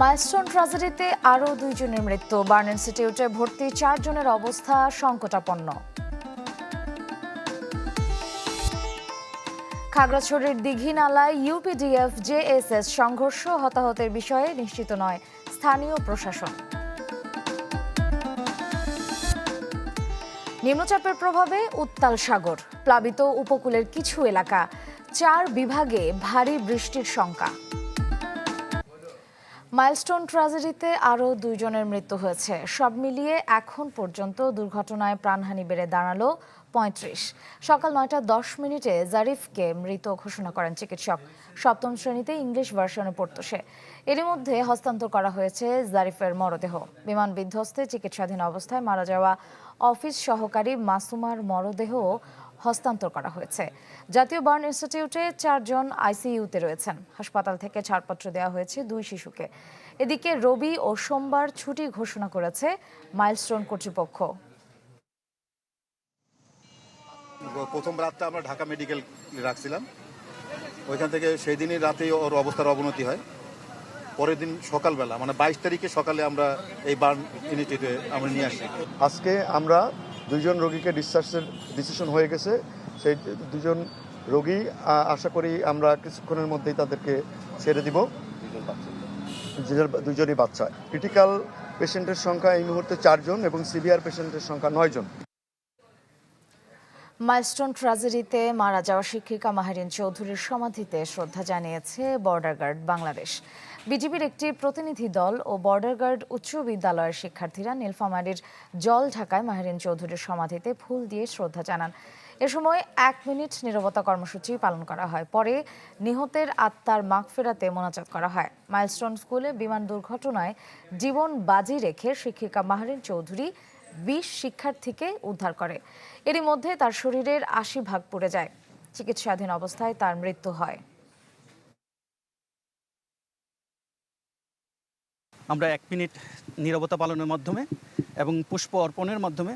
Milestone ট্রাজেডিতে আরও দুইজনের মৃত্যু। বার্ন ইনস্টিটিউটে ভর্তি চারজনের অবস্থা সংকটাপন্ন। খাগড়াছড়ির দীঘিনালায় ইউপিডিএফ, জেএসএস সংঘর্ষ হতাহতের বিষয়ে নিশ্চিত নয় স্থানীয় প্রশাসন। নিম্নচাপের প্রভাবে উত্তাল সাগর, প্লাবিত উপকূলের কিছু এলাকা, চার বিভাগে ভারী বৃষ্টির শঙ্কা। মাইলস্টোন ট্রাজেডিতে আরও দুইজনের মৃত্যু হয়েছে। সব মিলিয়ে এখন পর্যন্ত দুর্ঘটনায় প্রাণহানি বেড়ে দাঁড়াল পঁয়ত্রিশ। সকাল নয়টা দশ মিনিটে জারিফকে মৃত ঘোষণা করেন চিকিৎসক। সপ্তম শ্রেণীতে ইংলিশ ভার্সনে পড়ত সে। এরই মধ্যে হস্তান্তর করা হয়েছে জারিফের মরদেহ। বিমান বিধ্বস্তে চিকিৎসাধীন অবস্থায় মারা যাওয়া অফিস সহকারী মাসুমার মরদেহ হস্তান্তর করা হয়েছে। জাতীয় বার্ন ইনস্টিটিউটে চারজন আইসিইউতে রয়েছেন। হাসপাতাল থেকে ছাড়পত্র দেওয়া হয়েছে দুই শিশুকে। এদিকে রবি ও সোমবার ছুটি ঘোষণা করেছে মাইলস্টোন কর্তৃপক্ষ। প্রথম রাতটা আমরা ঢাকা মেডিকেল রাখছিলাম। ওইখান থেকে সেই দিনই রাতেই ওর অবস্থার অবনতি হয়। পরের দিন সকালবেলা মানে বাইশ তারিখে সকালে আমরা এই বার্ন ইউনিটিতে আমরা নিয়ে আসি। আজকে আমরা দুইজন রোগীকে ডিসচার্জের ডিসিশন হয়ে গেছে। সেই দুজন রোগী আশা করি আমরা কিছুক্ষণের মধ্যেই তাদেরকে ছেড়ে দিব। দুজনই বাচ্চা। ক্রিটিক্যাল পেশেন্টের সংখ্যা এই মুহূর্তে চারজন এবং সিভিয়ার পেশেন্টের সংখ্যা নয়জন। মাইলস্টোন ট্রাজেডিতে মারা যাওয়া শিক্ষিকা মাহেরিন চৌধুরীর সমাধিতে শ্রদ্ধা জানিয়েছে বর্ডার গার্ড বাংলাদেশ বিজিবির একটি প্রতিনিধি দল ও বর্ডার গার্ড উচ্চ বিদ্যালয়ের শিক্ষার্থীরা নীলফামারীর জল ঢাকায় মাহেরিন চৌধুরীর সমাধিতে ফুল দিয়ে শ্রদ্ধা জানান। এ সময় এক মিনিট নীরবতা কর্মসূচি পালন করা হয়। পরে নিহতের আত্মার মাগফেরাতে মোনাজাত করা হয়। মাইলস্টোন স্কুলে বিমান দুর্ঘটনায় জীবন বাজি রেখে শিক্ষিকা মাহরিন চৌধুরী বিশ শিক্ষার্থীকে উদ্ধার করে। এরই মধ্যে তার শরীরের আশি ভাগ পুড়ে যায়। চিকিৎসাধীন অবস্থায় তার মৃত্যু হয়। আমরা এক মিনিট নিরবতা পালনের মাধ্যমে এবং পুষ্প অর্পণের মাধ্যমে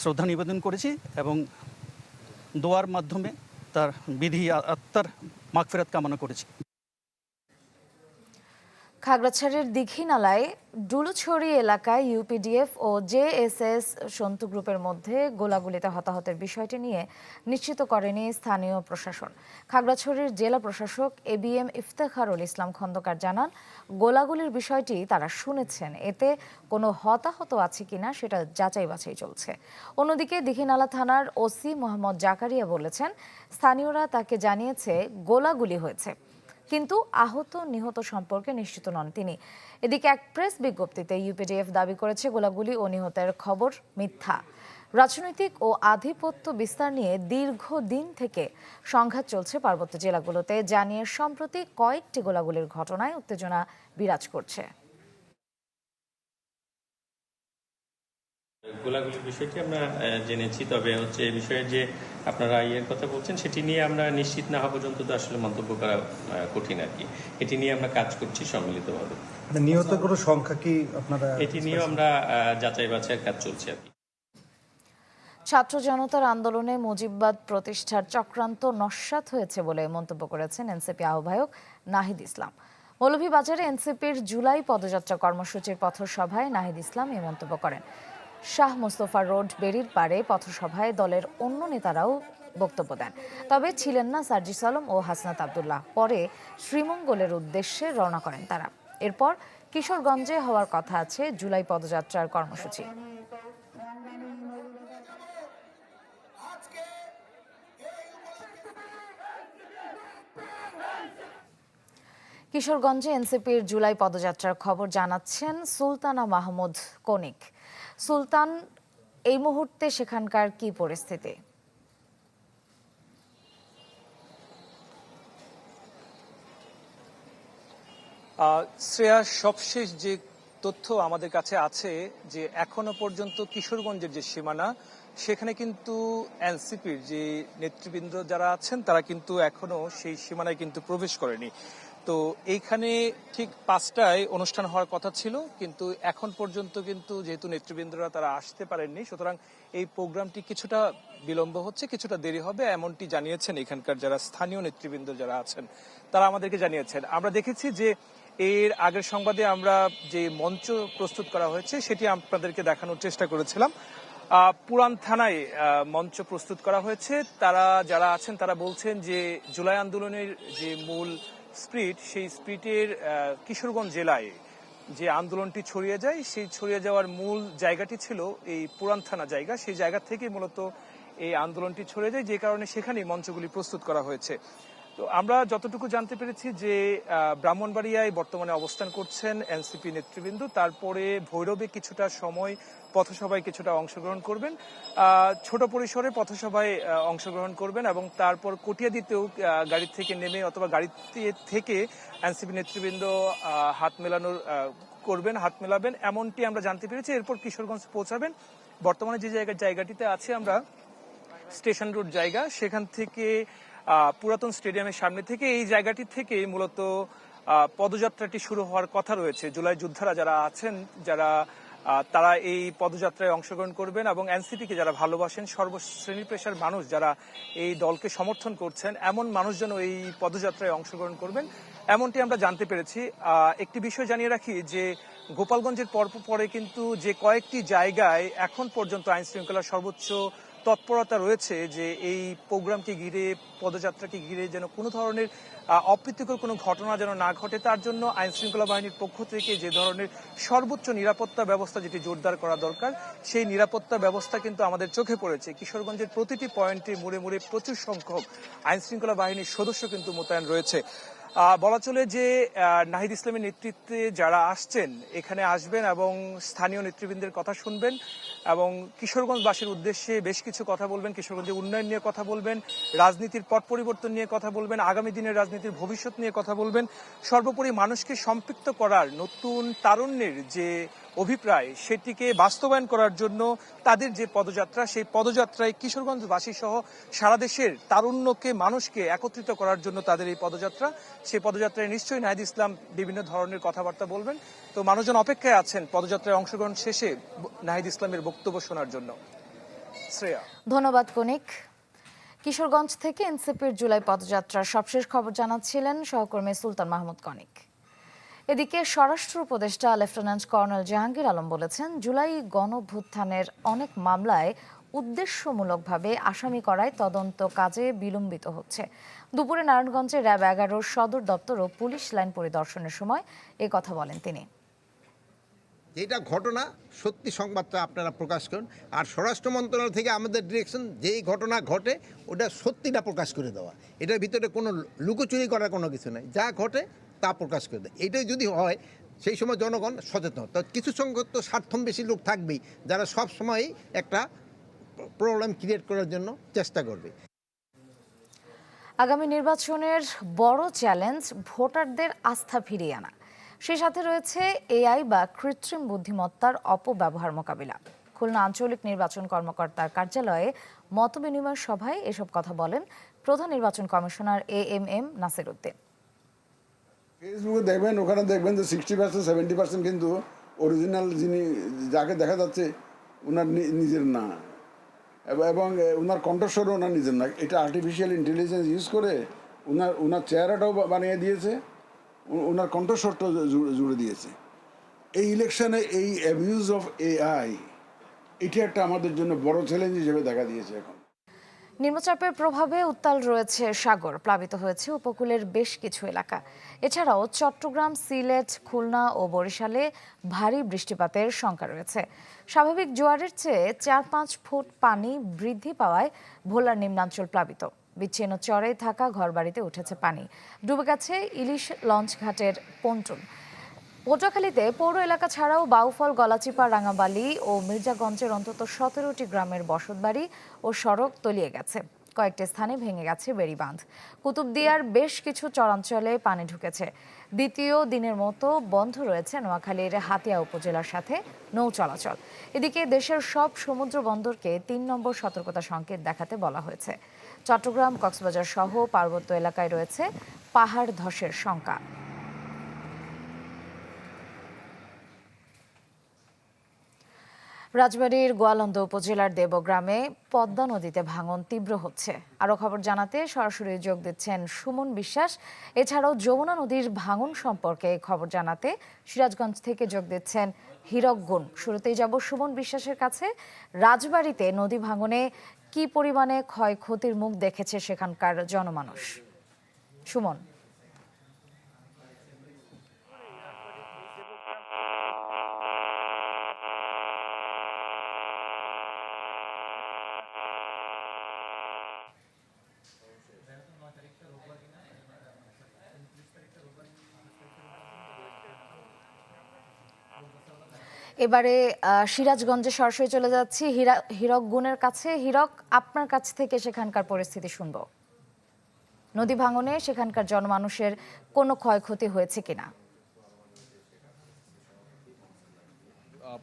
শ্রদ্ধা নিবেদন করেছি এবং দোয়ার মাধ্যমে তার বিধি আত্মার মাগফেরাত কামনা করেছি। খাগড়াছড়ির দীঘিনালায় ডুলুছড়ি এলাকায় ইউপিডিএফ ও জেএসএস সন্তু গ্রুপের মধ্যে গোলাগুলিতে হতাহতের বিষয়টি নিয়ে নিশ্চিত করেনি স্থানীয় প্রশাসন। খাগড়াছড়ির জেলা প্রশাসক A B M Iftekharul Islam Khandaker জানান, গোলাগুলির বিষয়টি তারা শুনেছেন। এতে কোনো হতাহত আছে কিনা সেটা যাচাই বাছাই চলছে। অন্যদিকে দীঘিনালা থানার ওসি মোহাম্মদ জাকারিয়া বলেছেন, স্থানীয়রা তাকে জানিয়েছে, গোলাগুলি হয়েছে। কিন্তু আহত নিহত সম্পর্কে নিশ্চিত নন তিনি। এদিকে এক প্রেস বিজ্ঞপ্তিতে ইউপিডিএফ দাবি করেছে গোলাগুলি ও নিহতের খবর মিথ্যা। রাজনৈতিক ও আধিপত্য বিস্তার নিয়ে দীর্ঘ দিন থেকে সংঘাত চলছে পার্বত্য জেলাগুলোতে জানিয়ে সম্প্রতি কয়েকটি গোলাগুলির ঘটনায় উত্তেজনা বিরাজ করছে। গোলাগুলির বিষয়টি আমরা জেনেছি। তবে হচ্ছে এই বিষয়ে যে আপনারা ইয়ের কথা বলছেন সেটি নিয়ে আমরা নিশ্চিত না হওয়া পর্যন্ত তো আসলে মন্তব্য করা কঠিন আর কি। এটি নিয়ে আমরা কাজ করছি সম্মিলিতভাবে। মানে নিহত কোনো সংখ্যা কি আপনারা এটি নিয়েও আমরা যাচাই বাছাইয়ের কাজ চলছে আর কি। ছাত্র জনতার আন্দোলনে মুজিববাদ প্রতিষ্ঠার চক্রান্ত নস্যাৎ হয়েছে বলে মন্তব্য করেছেন এনসিপি আহ্বায়ক নাহিদ ইসলাম। মৌলভীবাজারে এনসিপির জুলাই পদযাত্রা কর্মসূচির পথসভায় নাহিদ ইসলাম এই মন্তব্য করেন। শাহ মোস্তফা রোড বেরির পারে পথসভায় দলের অন্য নেতারাও বক্তব্য দেন। তবে ছিলেন না সার্জিস আলম ও হাসনাত আবদুল্লাহ। পরে শ্রীমঙ্গলের উদ্দেশ্যে রওনা করেন তারা। এরপর কিশোরগঞ্জে হওয়ার কথা আছে জুলাই পদযাত্রার কর্মসূচি। কিশোরগঞ্জে এনসিপির জুলাই পদযাত্রার খবর জানাচ্ছেন সুলতানা মাহমুদ কনিক সুলতান, এই মুহূর্তে সেখানকার কি পরিস্থিতি? শ্রেয়া, সবশেষ যে তথ্য আমাদের কাছে আছে যে এখনও পর্যন্ত কিশোরগঞ্জের যে সীমানা, সেখানে কিন্তু এনসিপির যে নেতৃবৃন্দ যারা আছেন, তারা কিন্তু এখনও সেই সীমানায় কিন্তু প্রবেশ করেনি। তো এইখানে ঠিক পাঁচটায় অনুষ্ঠান হওয়ার কথা ছিল, কিন্তু এখন পর্যন্ত কিন্তু যেহেতু নেতৃবৃন্দরা তারা আসতে পারেননি, সুতরাং এই প্রোগ্রামটি কিছুটা বিলম্ব হচ্ছে, কিছুটা দেরি হবে, এমনটি জানিয়েছেন এখানকার যারা স্থানীয় নেতৃবৃন্দ যারা আছেন, তারা আমাদেরকে জানিয়েছেন। আমরা দেখেছি যে এর আগের সংবাদে আমরা যে মঞ্চ প্রস্তুত করা হয়েছে, সেটি আপনাদেরকে দেখানোর চেষ্টা করেছিলাম। পুরান থানায় মঞ্চ প্রস্তুত করা হয়েছে। তারা যারা আছেন, তারা বলছেন যে জুলাই আন্দোলনের যে মূল স্পিরিট, সেই স্প্রিটের কিশোরগঞ্জ জেলায় যে আন্দোলনটি ছড়িয়ে যায়, সেই ছড়িয়ে যাওয়ার মূল জায়গাটি ছিল এই পুরান থানা জায়গা। সেই জায়গা থেকে মূলত এই আন্দোলনটি ছড়িয়ে যায়, যে কারণে সেখানে মঞ্চগুলি প্রস্তুত করা হয়েছে। তো আমরা যতটুকু জানতে পেরেছি যে ব্রাহ্মণবাড়িয়ায় বর্তমানে অবস্থান করছেন এনসিপি নেতৃবৃন্দ। তারপরে ভৈরবে কিছুটা সময় পথসভায় কিছুটা অংশগ্রহণ করবেন। ছোট পরিসরে পথসভায় অংশগ্রহণ করবেন এবং তারপর কটিয়াদিতেও গাড়ি থেকে নেমে অথবা গাড়িতে থেকে এনসিপি নেতৃবৃন্দ হাত মেলানোর করবেন, হাত মেলাবেন। এমনটি আমরা জানতে পেরেছি। এরপর কিশোরগঞ্জ পৌঁছাবেন। বর্তমানে যে জায়গা, জায়গাটিতে আছে আমরা, স্টেশন রোড জায়গা। সেখান থেকে পুরাতন স্টেডিয়ামের সামনে থেকে এই জায়গাটি থেকে মূলত পদযাত্রাটি শুরু হওয়ার কথা রয়েছে। জুলাই যোদ্ধারা যারা আছেন, যারা তারা এই পদযাত্রায় অংশগ্রহণ করবেন এবং এনসিপি কে যারা ভালোবাসেন, সর্বশ্রেণী পেশার মানুষ যারা এই দলকে সমর্থন করছেন, এমন মানুষজন এই পদযাত্রায় অংশগ্রহণ করবেন। এমনটি আমরা জানতে পেরেছি। একটি বিষয় জানিয়ে রাখি যে, গোপালগঞ্জের পর পরে কিন্তু যে কয়েকটি জায়গায় এখন পর্যন্ত আইন শৃঙ্খলার সর্বোচ্চ তৎপরতা রয়েছে যে এই প্রোগ্রামকে ঘিরে, পদযাত্রাকে ঘিরে যেন কোনো ধরনের অপ্রীতিকর কোনো ঘটনা যেন না ঘটে, তার জন্য আইন শৃঙ্খলা বাহিনীর পক্ষ থেকে যে ধরনের সর্বোচ্চ নিরাপত্তা ব্যবস্থা যেটি জোরদার করা দরকার, সেই নিরাপত্তা ব্যবস্থা কিন্তু আমাদের চোখে পড়েছে। কিশোরগঞ্জের প্রতিটি পয়েন্টে মুড়ে মুড়ে প্রচুর সংখ্যক আইন শৃঙ্খলা বাহিনীর সদস্য কিন্তু মোতায়েন রয়েছে। বলা চলে যে নাহিদ ইসলামের নেতৃত্বে যারা আসছেন, এখানে আসবেন এবং স্থানীয় নেতৃবৃন্দের কথা শুনবেন। এবং কিশোরগঞ্জবাসীর উদ্দেশ্যে বেশ কিছু কথা বলবেন কিশোরগঞ্জের উন্নয়ন নিয়ে কথা বলবেন, রাজনীতির পট পরিবর্তন নিয়ে কথা বলবেন, আগামী দিনের রাজনীতির ভবিষ্যৎ নিয়ে কথা বলবেন। সর্বোপরি মানুষকে সম্পৃক্ত করার নতুন তারুণ্যের যে অভিপ্রায়, সেটিকে বাস্তবায়ন করার জন্য তাদের যে পদযাত্রা, সেই পদযাত্রায় কিশোরগঞ্জবাসী সহ সারা দেশের তারুণ্যকে মানুষকে একত্রিত করার জন্য তাদের এই পদযাত্রা। সেই পদযাত্রায় নিশ্চয়ই নাহিদ ইসলাম বিভিন্ন ধরনের কথাবার্তা বলবেন। তো মানুষজন অপেক্ষায় আছেন পদযাত্রায় অংশগ্রহণ শেষে নাহিদ ইসলামের বক্তব্য শোনার জন্য। শ্রেয়া। ধন্যবাদ কনিক কিশোরগঞ্জ থেকে এনসিপির জুলাই পদযাত্রার সবশেষ খবর জানাচ্ছিলেন সহকর্মী সুলতান মাহমুদ কনিক এদিকে স্বরাষ্ট্র উপদেষ্টা লেফটেন্যান্ট কর্নেল জাহাঙ্গীর আলম বলেছেন, জুলাই গণভ্যুত্থানের অনেক মামলায় উদ্দেশ্যমূলকভাবে আসামি করায় তদন্ত কাজে বিলম্বিত হচ্ছে। দুপুরে নারায়ণগঞ্জে র্যাব এগারোর সদর দপ্তর ও পুলিশ লাইন পরিদর্শনের সময় কথা বলেন তিনি। যেটা ঘটনা, সত্যি সংবাদটা আপনারা প্রকাশ করুন। আর স্বরাষ্ট্র মন্ত্রণালয় থেকে আমাদের ডিরেকশন যেই ঘটনা ঘটে, ওটা সত্যিটা প্রকাশ করে দেওয়া। এটার ভিতরে কোনো লুকোচুরি করার কোনো কিছু নেই। যা ঘটে, তা প্রকাশ করে দেয়। এটাই যদি হয়, সেই সময় জনগণ সচেতন। তো কিছু সংখ্যক তো স্বার্থম বেশি লোক থাকবেই, যারা সব সময়ই একটা প্রবলেম ক্রিয়েট করার জন্য চেষ্টা করবে। আগামী নির্বাচনের বড় চ্যালেঞ্জ ভোটারদের আস্থা ফিরিয়ে আনা। সেই সাথে রয়েছে এআই বা কৃত্রিম বুদ্ধিমত্তার অপব্যবহার মোকাবিলা। খুলনা আঞ্চলিক নির্বাচন কর্মকর্তার কার্যালয়ে মতবিনিময় সভায় এসব কথা বলেন প্রধান নির্বাচন commissioner A M M Nasir Uddin. ফেসবুকে দেখবেন, ওখানে দেখবেন যে সিক্সটি পার্সেন্ট সেভেন্টি পার্সেন্ট কিন্তু অরিজিনাল যিনি যাকে দেখা যাচ্ছে ওনার নিজের না। এবং ওনার কণ্ঠস্বরও ওনার নিজের না। এটা আর্টিফিশিয়াল ইন্টেলিজেন্স ইউজ করে ওনার ওনার চেহারাটাও বানিয়ে দিয়েছে। ওনার কণ্ঠস্বরটাও জু- জুড়ে দিয়েছে। এই ইলেকশনে এই অ্যাবিউজ অফ এআই এটি একটা আমাদের জন্য বড় চ্যালেঞ্জ হিসেবে দেখা দিয়েছে এখন। নিম্নচাপের প্রভাবে উত্তাল রয়েছে সাগর, প্লাবিত হয়েছে উপকূলের বেশ কিছু এলাকা। এছাড়াও চট্টগ্রাম, সিলেট, খুলনা ও বরিশালে ভারী বৃষ্টিপাতের শঙ্কা রয়েছে। স্বাভাবিক জোয়ারের চেয়ে চার পাঁচ ফুট পানি বৃদ্ধি পাওয়ায় ভোলার নিম্নাঞ্চল প্লাবিত। বিচ্ছিন্ন চরে থাকা ঘরবাড়িতে উঠেছে পানি। ডুবে গেছে ইলিশ লঞ্চ ঘাটের পন্টুন। পটুয়াখালীতে পৌর এলাকা ছাড়াও বাউফল, গলাচিপা, রাঙাবালি ও মির্জাগঞ্জের অন্তত সতেরোটি গ্রামের বসতবাড়ি ও সড়ক তলিয়ে গেছে। কয়েকটি স্থানে ভেঙে গেছে বেড়িবাঁধ। কুতুবদিয়ার বেশ কিছু চরাঞ্চলে পানি ঢুকেছে। দ্বিতীয় দিনের মতো বন্ধ রয়েছে নোয়াখালীর হাতিয়া উপজেলার সাথে নৌ চলাচল। এদিকে দেশের সব সমুদ্র বন্দরকে তিন নম্বর সতর্কতা সংকেত দেখাতে বলা হয়েছে। চট্টগ্রাম কক্সবাজার সহ পার্বত্য এলাকায় রয়েছে পাহাড় ধসের শঙ্কা। রাজবাড়ীর গোয়ালন্দ উপজেলার দেবগ্রামে পদ্মা নদীতে ভাঙন তীব্র হচ্ছে। আরও খবর জানাতে সরাসরি যোগ দিচ্ছেন সুমন বিশ্বাস। এছাড়াও যমুনা নদীর ভাঙন সম্পর্কে খবর জানাতে সিরাজগঞ্জ থেকে যোগ দিচ্ছেন হীরক শুরুতেই যাব সুমন বিশ্বাসের কাছে। রাজবাড়িতে নদী ভাঙনে কি পরিমাণে ক্ষয়ক্ষতির মুখ দেখেছে সেখানকার জনমানুষ? সুমন। এবারে সিরাজগঞ্জে সরাসরি চলে যাচ্ছি। হীরা, হীরক গুণের কাছে। হীরক, আপনার কাছ থেকে সেখানকার পরিস্থিতি শুনব। নদী ভাঙনে সেখানকার জনমানুষের কোনো ক্ষয়ক্ষতি হয়েছে কিনা?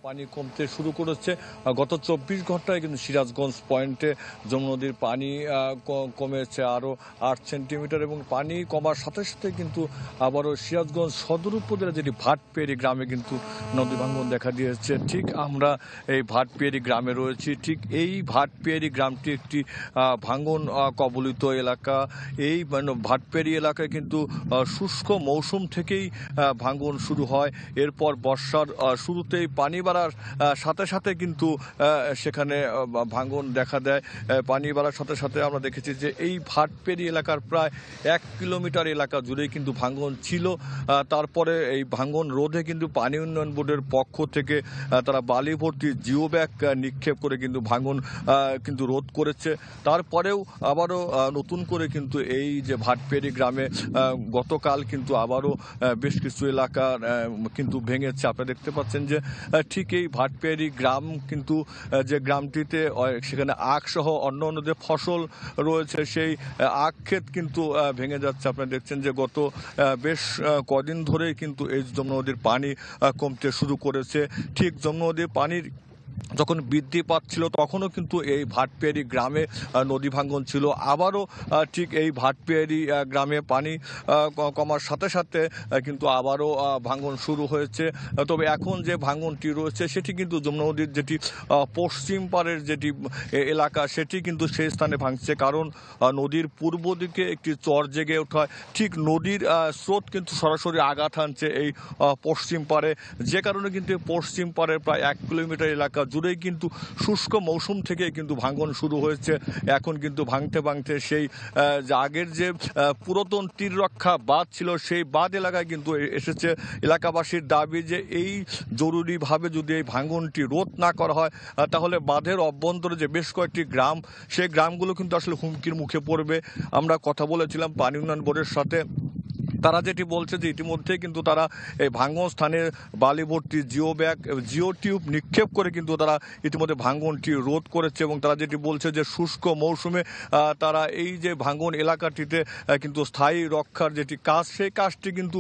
পানি কমতে শুরু করেছে। গত চব্বিশ ঘন্টায় কিন্তু সিরাজগঞ্জ পয়েন্টে যমুনা নদীর পানি কমেছে আরও আট সেন্টিমিটার এবং পানি কমার সাথে সাথে কিন্তু আবারও সিরাজগঞ্জ সদর উপজেলা যেটি ভাটপেরি গ্রামে কিন্তু নদী ভাঙ্গন দেখা দিয়েছে। ঠিক আমরা এই ভাটপেরি গ্রামে রয়েছি। ঠিক এই ভাটপেরি গ্রামটি একটি ভাঙ্গন কবলিত এলাকা। এই মানে ভাটপেরি এলাকায় কিন্তু শুষ্ক মৌসুম থেকেই ভাঙ্গন শুরু হয়। এরপর বর্ষার শুরুতেই পানি বাড়ার সাথে সাথে কিন্তু সেখানে আহ, ভাঙ্গন দেখা দেয়। পানি বাড়ার সাথে সাথে আমরা দেখেছি যে এই ভাটপেরি এলাকার প্রায় এক কিলোমিটার এলাকা জুড়েই কিন্তু ভাঙ্গন ছিল। তারপরে এই ভাঙ্গন রোধে কিন্তু পানি উন্নয়ন বোর্ডের পক্ষ থেকে তারা বালি ভর্তি জিও ব্যাগ নিক্ষেপ করে কিন্তু ভাঙ্গন আহ, কিন্তু রোধ করেছে। তারপরেও আবারও নতুন করে কিন্তু এই যে ভাটপেরি গ্রামে গতকাল কিন্তু আবারও বেশ কিছু এলাকা কিন্তু ভেঙেছে। আপনারা দেখতে পাচ্ছেন যে আহ, ঠিক এই ভাটপেয়ারি গ্রাম কিন্তু যে গ্রামটিতে সেখানে আখ সহ অন্য অন্য যে ফসল রয়েছে, সেই আখ ক্ষেত কিন্তু ভেঙে যাচ্ছে। আপনারা দেখছেন যে গত বেশ কদিন ধরেই কিন্তু এই যমুনা নদীর পানি কমতে শুরু করেছে। ঠিক যমুনা নদীর পানির যখন বৃদ্ধি পাচ্ছিল, তখনও কিন্তু এই ভাটপেয়ারি গ্রামে নদী ভাঙ্গন ছিল। আবারও ঠিক এই ভাটপেয়ারি গ্রামে পানি কমার সাথে সাথে কিন্তু আবারও ভাঙ্গন শুরু হয়েছে। তবে এখন যে ভাঙ্গনটি রয়েছে, সেটি কিন্তু যমুনা নদীর যেটি পশ্চিম পাড়ের যেটি এলাকা, সেটি কিন্তু সেই স্থানে ভাঙছে। কারণ নদীর পূর্ব দিকে একটি চর জেগে ওঠা, ঠিক নদীর স্রোত কিন্তু সরাসরি আঘাত হানছে এই পশ্চিম পাড়ে। যে কারণে কিন্তু পশ্চিম পাড়ের প্রায় এক কিলোমিটার এলাকা জুড়েই কিন্তু শুষ্ক মৌসুম থেকে কিন্তু ভাঙন শুরু হয়েছে। এখন কিন্তু ভাঙতে ভাঙতে সেই আগের যে পুরাতন তীর রক্ষা বাঁধ ছিল, সেই বাঁধ এলাকায় কিন্তু এসেছে এলাকাবাসীর দাবি যে এই জরুরিভাবে যদি এই ভাঙনটি রোধ না করা হয় তাহলে বাঁধের অভ্যন্তরে যে বেশ কয়েকটি গ্রাম, সেই গ্রামগুলো কিন্তু আসলে হুমকির মুখে পড়বে। আমরা কথা বলেছিলাম পানি উন্নয়ন বোর্ডের সাথে। তারা যেটি বলছে যে ইতিমধ্যে কিন্তু তারা এই ভাঙ্গন স্থানে বালি জিও ব্যাগ, জিও টিউব নিক্ষেপ করে কিন্তু তারা ইতিমধ্যে ভাঙ্গনটি রোধ করেছে এবং তারা যেটি বলছে যে শুষ্ক মৌসুমে তারা এই যে ভাঙ্গন এলাকাটিতে কিন্তু স্থায়ী রক্ষার যেটি কাজ, সেই কাজটি কিন্তু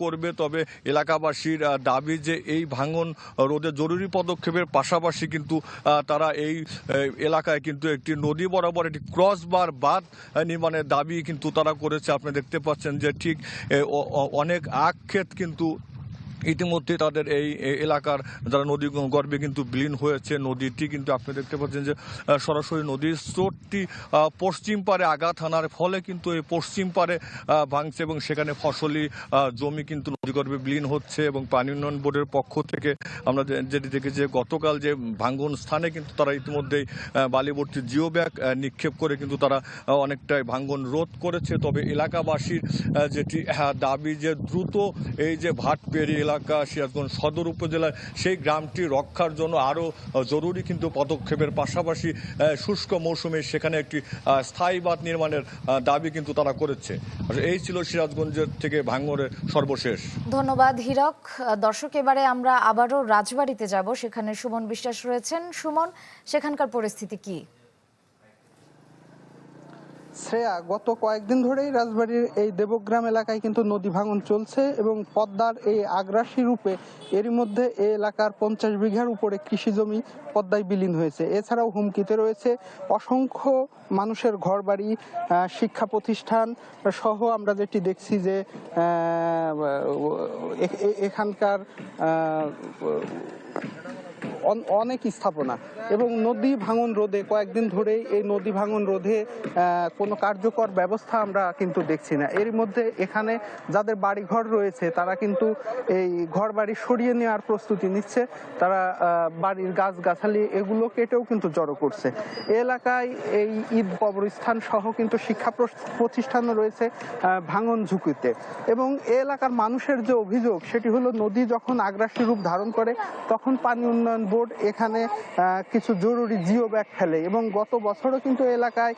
করবে। তবে এলাকাবাসীর দাবি যে এই ভাঙ্গন রোধে জরুরি পদক্ষেপের পাশাপাশি কিন্তু তারা এই এলাকায় কিন্তু একটি নদী বরাবর একটি ক্রস বার বাঁধ নির্মাণের দাবি কিন্তু তারা করেছে। আপনি দেখতে পাচ্ছেন যে ঠিক অনেক আখ ক্ষেত কিন্তু ইতিমধ্যে তাদের এই এলাকার যারা নদী গর্ভে কিন্তু বিলীন হয়েছে নদীটি কিন্তু আপনি দেখতে পাচ্ছেন যে সরাসরি নদীর স্রোতটি পশ্চিম পারে আঘাত হানার ফলে কিন্তু এই পশ্চিম পারে ভাঙছে এবং সেখানে ফসলি জমি কিন্তু নদীগর্ভে বিলীন হচ্ছে এবং পানি উন্নয়ন বোর্ডের পক্ষ থেকে আমরা যেটি দেখেছি যে গতকাল যে ভাঙ্গন স্থানে কিন্তু তারা ইতিমধ্যেই বালিবর্তী জিও ব্যাগ নিক্ষেপ করে কিন্তু তারা অনেকটাই ভাঙ্গন রোধ করেছে। তবে এলাকাবাসীর যেটি আহ, দাবি যে দ্রুত এই যে ভাটপেরি এলাকা সিরাজগঞ্জ সদর উপজেলার সেই গ্রামটি রক্ষার জন্য আরও জরুরি কিন্তু পদক্ষেপের পাশাপাশি শুষ্ক মৌসুমে সেখানে একটি স্থায়ী বাঁধ নির্মাণের দাবি কিন্তু তারা করেছে। এই ছিল সিরাজগঞ্জের থেকে ভাঙ্গনের সর্বশেষ। ধন্যবাদ, হীরক। দর্শক, এবারে আমরা আবারও রাজবাড়িতে যাব। সেখানে সুমন বিশ্বাস রয়েছেন। সুমন, সেখানকার পরিস্থিতি কি? শ্রেয়া, গত কয়েকদিন ধরেই রাজবাড়ির এই দেবগ্রাম এলাকায় কিন্তু নদী ভাঙন চলছে এবং পদ্মার এই আগ্রাসী রূপে এরই মধ্যে এই এলাকার পঞ্চাশ বিঘার উপরে কৃষি জমি পদ্মায় বিলীন হয়েছে। এছাড়াও হুমকিতে রয়েছে অসংখ্য মানুষের ঘরবাড়ি শিক্ষা প্রতিষ্ঠান সহ আমরা যেটি দেখছি যে এখানকার অনেক স্থাপনা। এবং নদী ভাঙন রোধে কয়েকদিন ধরেই এই নদী ভাঙন রোধে কোনো কার্যকর ব্যবস্থা আমরা কিন্তু দেখছি না। এর মধ্যে এখানে যাদের বাড়িঘর রয়েছে, তারা কিন্তু এই ঘর বাড়ি সরিয়ে নেওয়ার প্রস্তুতি নিচ্ছে। তারা বাড়ির গাছগাছালি এগুলো কেটেও কিন্তু জড়ো করছে। এলাকায় এই ঈদ কবরস্থান সহ কিন্তু শিক্ষা প্রতিষ্ঠানও রয়েছে ভাঙন ঝুঁকিতে। এবং এলাকার মানুষের যে অভিযোগ, সেটি হলো নদী যখন আগ্রাসী রূপ ধারণ করে, তখন পানি উন্নয়ন বোর্ড এখানে কিছু জরুরি জিও ব্যাগ ফেলে এবং গত বছরও কিন্তু এলাকায়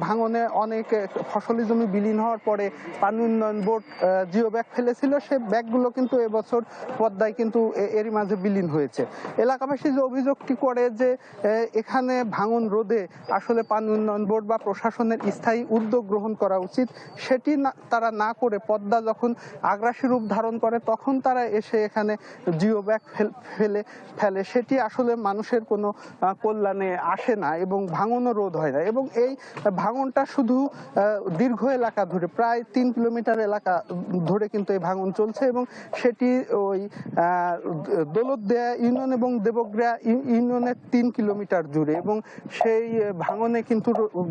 ভাঙনে অনেক ফসলি জমি বিলীন হওয়ার পরে পানি উন্নয়ন বোর্ড জিও ব্যাগ ফেলেছিল। সে ব্যাগগুলো কিন্তু এবছর পদ্মায় কিন্তু এরই মাঝে বিলীন হয়েছে। এলাকাবাসী যে অভিযোগটি করে যে এখানে ভাঙন রোধে আসলে পানি উন্নয়ন বোর্ড বা প্রশাসনের স্থায়ী উদ্যোগ গ্রহণ করা উচিত, সেটি তারা না করে পদ্মা যখন আগ্রাসী রূপ ধারণ করে, তখন তারা এসে এখানে জিও ব্যাগ ফেল- ফেলে, সেটি আসলে মানুষের কোনো কল্যাণে আসে না এবং ভাঙনও রোধ হয় না। এবং এই ভাঙনটা শুধু দীর্ঘ এলাকা ধরে, প্রায় তিন কিলোমিটার এলাকা ধরে কিন্তু এই ভাঙন চলছে এবং সেটি ওই দৌলতদিয়া ইউনিয়ন এবং দেবগ্রা ইউ- ইউনিয়নের তিন কিলোমিটার জুড়ে এবং সেই ভাঙনে কিন্তু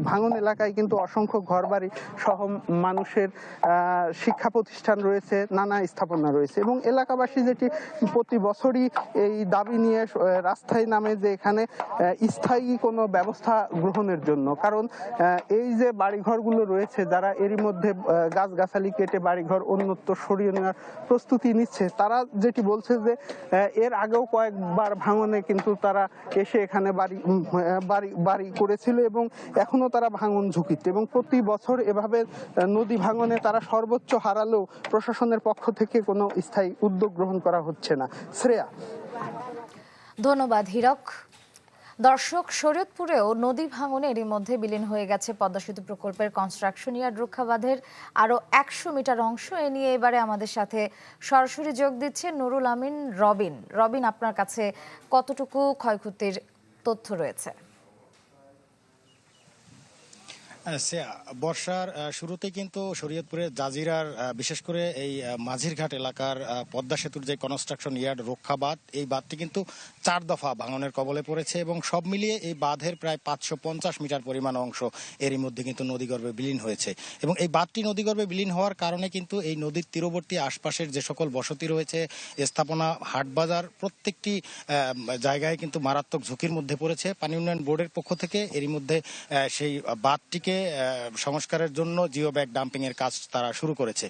ভাঙন এলাকায় কিন্তু অসংখ্য ঘরবাড়ি সহ মানুষের শিক্ষা প্রতিষ্ঠান রয়েছে, নানা স্থাপনা রয়েছে এবং এলাকাবাসী যেটি প্রতি বছরই এই দাবি নিয়ে রাস্তায় নামে যে এখানে স্থায়ী কোনো ব্যবস্থা গ্রহণের জন্য। কারণ এই যে বাড়িঘরগুলো রয়েছে, যারা এরই মধ্যে গাছগাছালি কেটে বাড়িঘর, অন্যত্র সরিয়ে নেওয়ার প্রস্তুতি নিচ্ছে, তারা যেটি বলছে যে এর আগেও কয়েকবার ভাঙনে কিন্তু তারা এসে এখানে বাড়ি বাড়ি বাড়ি করেছিল এবং এখনও তারা ভাঙন ঝুঁকিতে এবং প্রতি বছর এভাবে নদী ভাঙনে তারা সর্বোচ্চ হারালেও প্রশাসনের পক্ষ থেকে কোনো স্থায়ী উদ্যোগ গ্রহণ করা হচ্ছে না। শ্রেয়া। ধন্যবাদ, হীরক। দর্শক শরীয়তপুরেও নদী ভাঙনে এরই মধ্যে বিলীন হয়ে গেছে পদ্মা সেতু প্রকল্পের কনস্ট্রাকশন ইয়ার্ড রক্ষাবাঁধের আরও একশো মিটার অংশ। এ নিয়ে এবারে আমাদের সাথে সরাসরি যোগ দিচ্ছে নুরুল আমিন রবিন। রবিন, আপনার কাছে কতটুকু ক্ষয়ক্ষতির তথ্য রয়েছে? বর্ষার শুরুতে কিন্তু শরীয়তপুরের জাজিরার বিশেষ করে এই মাঝিরঘাট এলাকার পদ্মা সেতুর যে কনস্ট্রাকশন ইয়ার্ড রক্ষা বাঁধ এই বাঁধটি কিন্তু চার দফা ভাঙনের কবলে পড়েছে এবং সব মিলিয়ে এই বাঁধের প্রায় পাঁচশো পঞ্চাশ মিটার পরিমাণ অংশ এরই মধ্যে কিন্তু নদীগর্ভে বিলীন হয়েছে এবং এই বাঁধটি নদীগর্ভে বিলীন হওয়ার কারণে কিন্তু এই নদীর তীরবর্তী আশপাশের যে সকল বসতি রয়েছে, স্থাপনা, হাটবাজার প্রত্যেকটি জায়গায় কিন্তু মারাত্মক ঝুঁকির মধ্যে পড়েছে। পানি উন্নয়ন বোর্ডের পক্ষ থেকে এরই মধ্যে সেই বাঁধটিকে সংস্কারের জন্য জিও ব্যাগ ডাম্পিং এর কাজ তারা শুরু করেছে।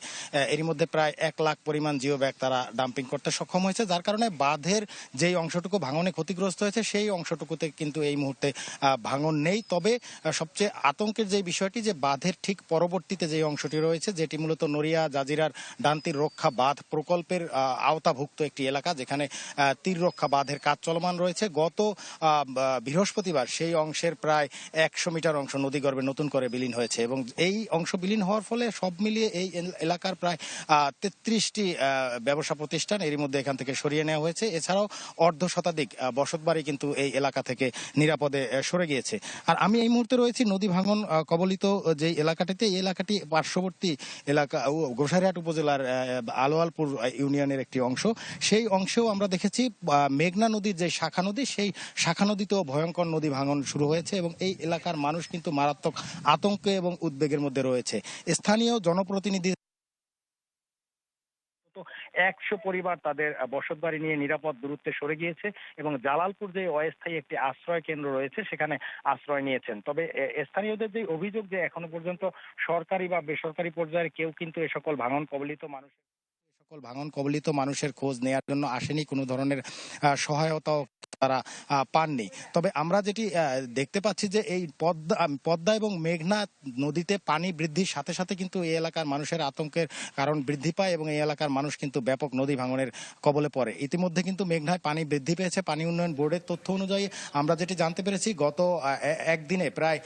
এরই মধ্যে প্রায় এক লাখ পরিমাণ জিও ব্যাগ তারা ডাম্পিং করতে সক্ষম হয়েছে, যার কারণে বাঁধের যেই অংশটুকু ভাঙনে ক্ষতিগ্রস্ত হয়েছে, সেই অংশটুকুতে কিন্তু এই মুহূর্তে ভাঙন নেই। তবে সবচেয়ে আতঙ্কের যে বিষয়টি, যে বাঁধের ঠিক পরবর্তীতে যে অংশটি রয়েছে, যেটি মূলত নড়িয়া জাজিরার ডান্তির রক্ষা বাঁধ প্রকল্পের আওতাভুক্ত একটি এলাকা, যেখানে তীর রক্ষা বাঁধের কাজ চলমান রয়েছে। গত বৃহস্পতিবার সেই অংশের প্রায় একশো মিটার অংশ নদী নদীগর্ভে নতুন করে বিলীন হয়েছে এবং এই অংশ বিলীন হওয়ার ফলে সব মিলিয়ে এই এলাকার প্রায় তেত্রিশটি ব্যবসা প্রতিষ্ঠান এরই মধ্যে এখান থেকে সরিয়ে নেওয়া হয়েছে। এছাড়াও অর্ধ শতাধিক বসতবাড়ি কিন্তু এই এলাকা থেকে নিরাপদে সরে গিয়েছে। আর আমি এই মুহূর্তে রয়েছি নদী ভাঙন কবলিত যে এলাকাটিতে, এই এলাকাটি পার্শ্ববর্তী এলাকা, ও গোসাইরহাট উপজেলার আলোয়ালপুর ইউনিয়নের একটি অংশ। সেই অংশেও আমরা দেখেছি মেঘনা নদীর যে শাখা নদী, সেই শাখা নদীতেও ভয়ঙ্কর নদী ভাঙন শুরু হয়েছে এবং এই এলাকার মানুষ কিন্তু মারাত্মক আতঙ্কে এবং উদ্বেগের মধ্যে রয়েছে। স্থানীয় জনপ্রতিনিধি একশো পরিবার তাদের বসত বাড়ি নিয়ে নিরাপদ দূরত্বে সরে গিয়েছে এবং জালালপুর যে অস্থায়ী একটি আশ্রয় কেন্দ্র রয়েছে সেখানে আশ্রয় নিয়েছেন। তবে স্থানীয়দের যে অভিযোগ যে এখনও পর্যন্ত সরকারি বা বেসরকারি পর্যায়ের কেউ কিন্তু এ সকল ভাঙন কবলিত মানুষ সকল ভাঙন কবলিত মানুষের খোঁজ নেয়ার জন্য আসেনি। কোনো ধরনের সহায়তাও তারা পাননি। তবে আমরা যেটি দেখতে পাচ্ছি যে এই পদ্মা পদ্মা এবং মেঘনা নদীতে পানি বৃদ্ধির সাথে সাথে কিন্তু এই এলাকার মানুষের আতঙ্কের কারণ বৃদ্ধি পায় এবং এই এলাকার মানুষ কিন্তু ব্যাপক নদী ভাঙনের কবলে পড়ে। ইতিমধ্যে কিন্তু মেঘনায় পানি বৃদ্ধি পেয়েছে। পানি উন্নয়ন বোর্ডের তথ্য অনুযায়ী আমরা যেটি জানতে পেরেছি, গত একদিনে প্রায়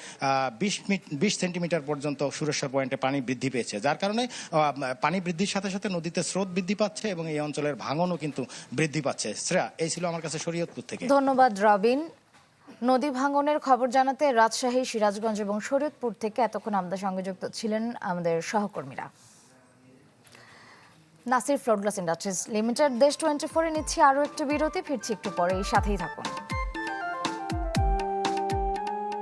বিশ বিশ সেন্টিমিটার পর্যন্ত সুরেশ্বর পয়েন্টে পানি বৃদ্ধি পেয়েছে। যার কারণে পানি বৃদ্ধির সাথে সাথে নদীতে স্রোত বৃদ্ধি পাচ্ছে এবং এই অঞ্চলের ভাঙনও কিন্তু বৃদ্ধি পাচ্ছে। শ্রেয়া, এই ছিল আমার কাছে শরীয়তপুর থেকে। ধন্যবাদ, রবিন। নদী ভাঙনের খবর জানাতে রাজশাহী, সিরাজগঞ্জ এবং শরীয়তপুর থেকে এতক্ষণ আমাদের সঙ্গে যুক্ত ছিলেন আমাদের সহকর্মীরা। Nasir float glass industries limited, Desh twenty ফোরে নিচ্ছি আরও একটু বিরতি, ফিরছি একটু পরে এই সাথেই থাকুন।